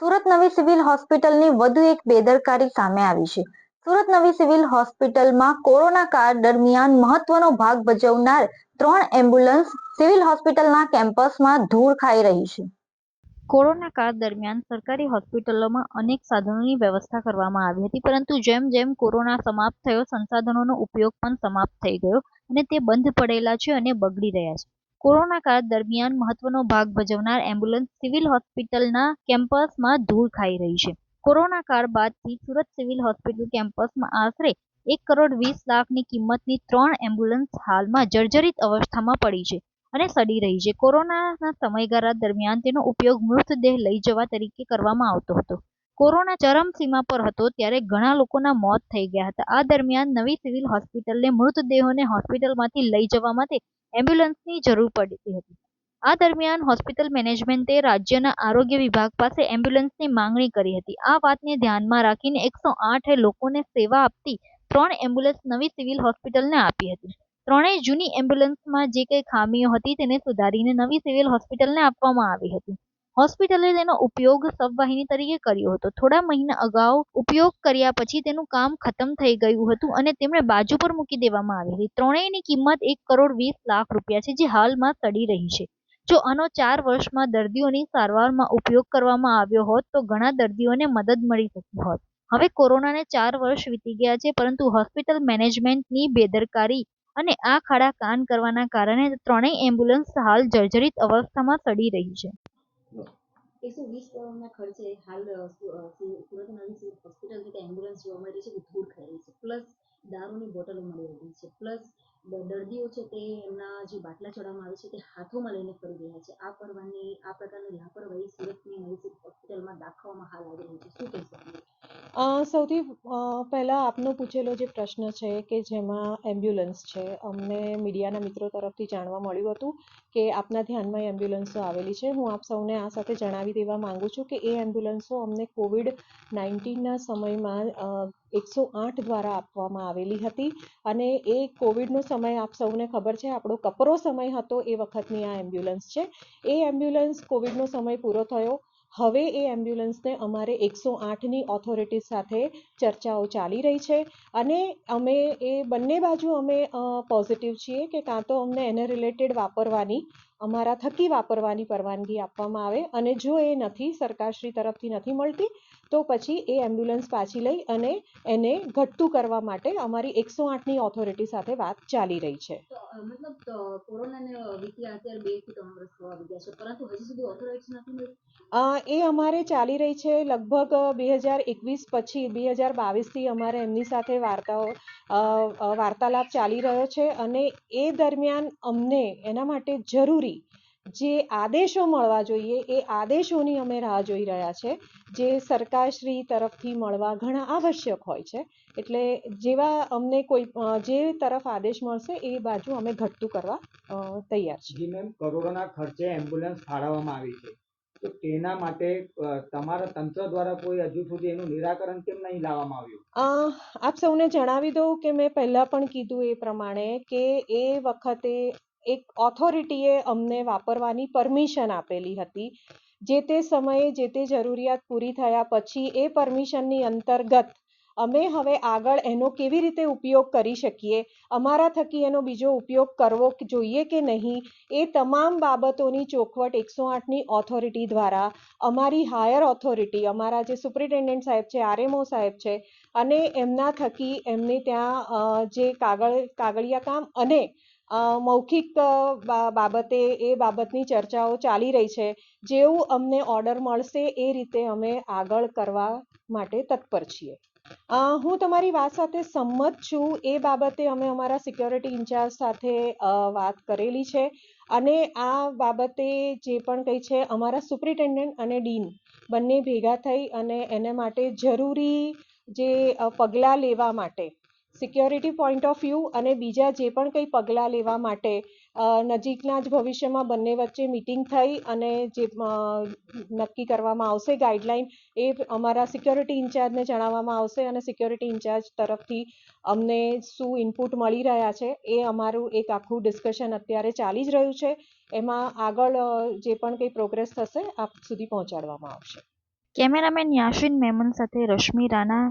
સુરત નવી સિવિલ હોસ્પિટલની વધુ એક બેદરકારી સામે આવી છે. સુરત નવી સિવિલ હોસ્પિટલમાં કોરોના કાળ દરમિયાન મહત્વનો ભાગ ભજવનાર ત્રણ એમ્બ્યુલન્સ સિવિલ હોસ્પિટલના કેમ્પસમાં ધૂળ ખાઈ રહી છે. કોરોના કાળ દરમિયાન સરકારી હોસ્પિટલોમાં અનેક સાધનોની વ્યવસ્થા કરવામાં આવી હતી, પરંતુ જેમ જેમ કોરોના સમાપ્ત થયો, સંસાધનોનો ઉપયોગ પણ સમાપ્ત થઈ ગયો અને તે બંધ પડેલા છે અને બગડી રહ્યા છે. કોરોના કાળ દરમિયાન મહત્વનો ભાગ ભજવનાર એમ્બ્યુલન્સ સિવિલ હોસ્પિટલના કેમ્પસમાં ધૂળ ખાઈ રહી છે. કોરોના કાળ બાદથી સુરત સિવિલ હોસ્પિટલ કેમ્પસમાં આશરે એક કરોડ વીસ લાખની કિંમતની ત્રણ એમ્બ્યુલન્સ હાલમાં જર્જરિત અવસ્થામાં પડી છે અને સડી રહી છે. કોરોનાના સમયગાળા દરમિયાન તેનો ઉપયોગ મૃતદેહ લઈ જવા તરીકે કરવામાં આવતો હતો. કોરોના ચરમસીમા પર હતો ત્યારે ઘણા લોકોના મોત થઈ ગયા હતા. આ દરમિયાન નવી સિવિલ હોસ્પિટલને મૃતદેહોને હોસ્પિટલમાંથી લઈ જવા માટે એમ્બ્યુલન્સની જરૂર પડતી હતી. આ દરમિયાન હોસ્પિટલ મેનેજમેન્ટે રાજ્યના આરોગ્ય વિભાગ પાસે એમ્બ્યુલન્સની માંગણી કરી હતી. આ વાતને ધ્યાનમાં રાખીને એકસો આઠ લોકોને સેવા આપતી ત્રણ એમ્બ્યુલન્સ નવી સિવિલ હોસ્પિટલને આપી હતી. ત્રણેય જૂની એમ્બ્યુલન્સમાં જે કંઈ ખામીઓ હતી તેને સુધારીને નવી સિવિલ હોસ્પિટલને આપવામાં આવી હતી. હોસ્પિટલે તેનો ઉપયોગ સબવાહિની તરીકે કર્યો હતો. થોડા મહિના અગાઉ ઉપયોગ કર્યા પછી તેનું કામ ખતમ થઈ ગયું હતું અને તેમણે બાજુ પર મૂકી દેવામાં આવી હતી. ત્રણેયની કિંમત એક કરોડ વીસ લાખ રૂપિયા છે, જે હાલમાં સડી રહી છે. જો આનો ચાર વર્ષમાં દર્દીઓની સારવારમાં ઉપયોગ કરવામાં આવ્યો હોત, તો ઘણા દર્દીઓને મદદ મળી શકી હોત. હવે કોરોનાને ચાર વર્ષ વીતી ગયા છે, પરંતુ હોસ્પિટલ મેનેજમેન્ટની બેદરકારી અને આ ખાડા કાન કરવાના કારણે ત્રણેય એમ્બ્યુલન્સ હાલ જર્જરિત અવસ્થામાં સડી રહી છે. એકસો વીસ કરોડના ખર્ચે હાલ સુરત હોસ્પિટલ કે એમ્બ્યુલન્સ જોવા મળી રહી છે ધૂળ ખાઈ રહી છે પ્લસ દારૂની બોટલો મળી રહી છે પ્લસ દર્દીઓ છે તે એમના જે બાટલા ચડાવવામાં આવે છે તે હાથોમાં લઈને ફરી રહ્યા છે આ પરવાની આ પ્રકારની લાપરવાહી સુરતની નવી હોસ્પિટલમાં દાખવવામાં હાલ આવી રહી છે શું કહેશો સૌથી પહેલાં આપનો પૂછેલો જે પ્રશ્ન છે કે જેમાં એમ્બ્યુલન્સ છે, અમને મીડિયાના મિત્રો તરફથી જાણવા મળ્યું હતું કે આપના ધ્યાનમાં એમ્બ્યુલન્સો આવેલી છે. હું આપ સૌને આ સાથે જણાવી દેવા માંગુ છું કે એ એમ્બ્યુલન્સો અમને કોવિડ નાઇન્ટીનના સમયમાં એકસો આઠ દ્વારા આપવામાં આવેલી હતી અને એ કોવિડનો સમય આપ સૌને ખબર છે, આપણો કપરો સમય હતો એ વખતની આ એમ્બ્યુલન્સ છે. એ એમ્બ્યુલન્સ કોવિડનો સમય પૂરો થયો હવે એ એમ્બ્યુલન્સને અમારે એકસો આઠની ઓથોરિટી સાથે ચર્ચાઓ ચાલી રહી છે અને અમે એ બંને બાજુ અમે પોઝિટિવ છીએ કે કાં તો અમને એને રિલેટેડ વાપરવાની, અમારા થકી વાપરવાની પરવાનગી આપવામાં આવે અને જો એ નથી સરકારશ્રી તરફથી નથી મળતી તો પછી એ એમ્બ્યુલન્સ પાછી લઈ અને એને ઘટતું કરવા માટે અમારી એકસો આઠની ઓથોરિટી સાથે વાત ચાલી રહી છે. મતલબ કોરોનાને વીત્યા અત્યારે બેથી ત્રણ વર્ષ થવા ગયા છે પરંતુ હજી સુધી ઓથોરાઇઝ નથી મળી? એ અમારે ચાલી રહી છે. લગભગ બે હજાર એકવીસ પછી બે હજાર બાવીસથી અમારે એમની સાથે વાર્તાઓ વાર્તાલાપ ચાલી રહ્યો છે અને એ દરમિયાન અમને એના માટે જરૂરી જે આદેશો મળવા જોઈએ એ આદેશોની અમે રાહ જોઈ રહ્યા છે. જે સરકારશ્રી તરફથી મળવા ઘણા આવશ્યક હોય છે. એટલે જેવા અમને કોઈ જે તરફ આદેશ મળશે એ બાજુ અમે ઘટતું કરવા તૈયાર છીએ. મેમ કરોડોના ખર્ચે એમ્બ્યુલન્સ ફાળવવામાં આવી છે. તો તેના માટે તમારા તંત્ર દ્વારા કોઈ હજુ સુધી એનું નિરાકરણ કેમ નહીં લાવવામાં આવ્યું? આપ સૌને જણાવી દઉં કે મેં પહેલાં પણ કીધું એ પ્રમાણે કે એ વખતે એક ઓથોરિટીએ અમને વાપરવાની પરમિશન આપેલી હતી. જે તે સમયે જે તે જરૂરિયાત પૂરી થયા પછી એ પરમિશનની અંતર્ગત અમે હવે આગળ એનો કેવી રીતે ઉપયોગ કરી શકીએ, અમારા થકી એનો બીજો ઉપયોગ કરવો જોઈએ કે નહીં, એ તમામ બાબતોની ચોખવટ એકસો આઠની ઓથોરિટી દ્વારા અમારી હાયર ઓથોરિટી અમારા જે સુપ્રિન્ટેન્ડન્ટ સાહેબ છે, આરએમઓ સાહેબ છે, અને એમના થકી એમને ત્યાં જે કાગળ, કાગળિયા કામ અને મૌખિક બાબતે એ બાબતની ચર્ચાઓ ચાલી રહી છે. જેવું અમને ઓર્ડર મળશે એ રીતે અમે આગળ કરવા માટે તત્પર છીએ. હું તમારી વાત સાથે સંમત છું. એ બાબતે અમે અમારા સિક્યોરિટી ઇન્ચાર્જ સાથે વાત કરેલી છે. અને આ બાબતે જે પણ કંઈ છે, અમારા સુપ્રિન્ટેન્ડન્ટ અને ડીન બંને ભેગા થઈ અને એને માટે જરૂરી જે પગલાં લેવા માટે સિક્યોરિટી પોઈન્ટ ઓફ વ્યૂ અને બીજા જે પણ કંઈ પગલાં લેવા માટે નજીકના જ ભવિષ્યમાં બંને વચ્ચે મિટિંગ થઈ અને જે નક્કી કરવામાં આવશે ગાઈડલાઈન એ અમારા સિક્યોરિટી ઇન્ચાર્જને જણાવવામાં આવશે અને સિક્યોરિટી ઇન્ચાર્જ તરફથી અમને શું ઇનપુટ મળી રહ્યા છે એ અમારું એક આખું ડિસ્કશન અત્યારે ચાલી જ રહ્યું છે. એમાં આગળ જે પણ કંઈ પ્રોગ્રેસ થશે આપ સુધી પહોંચાડવામાં આવશે. કેમેરામેન યાશિન મેમન સાથે રશ્મિ રાણા.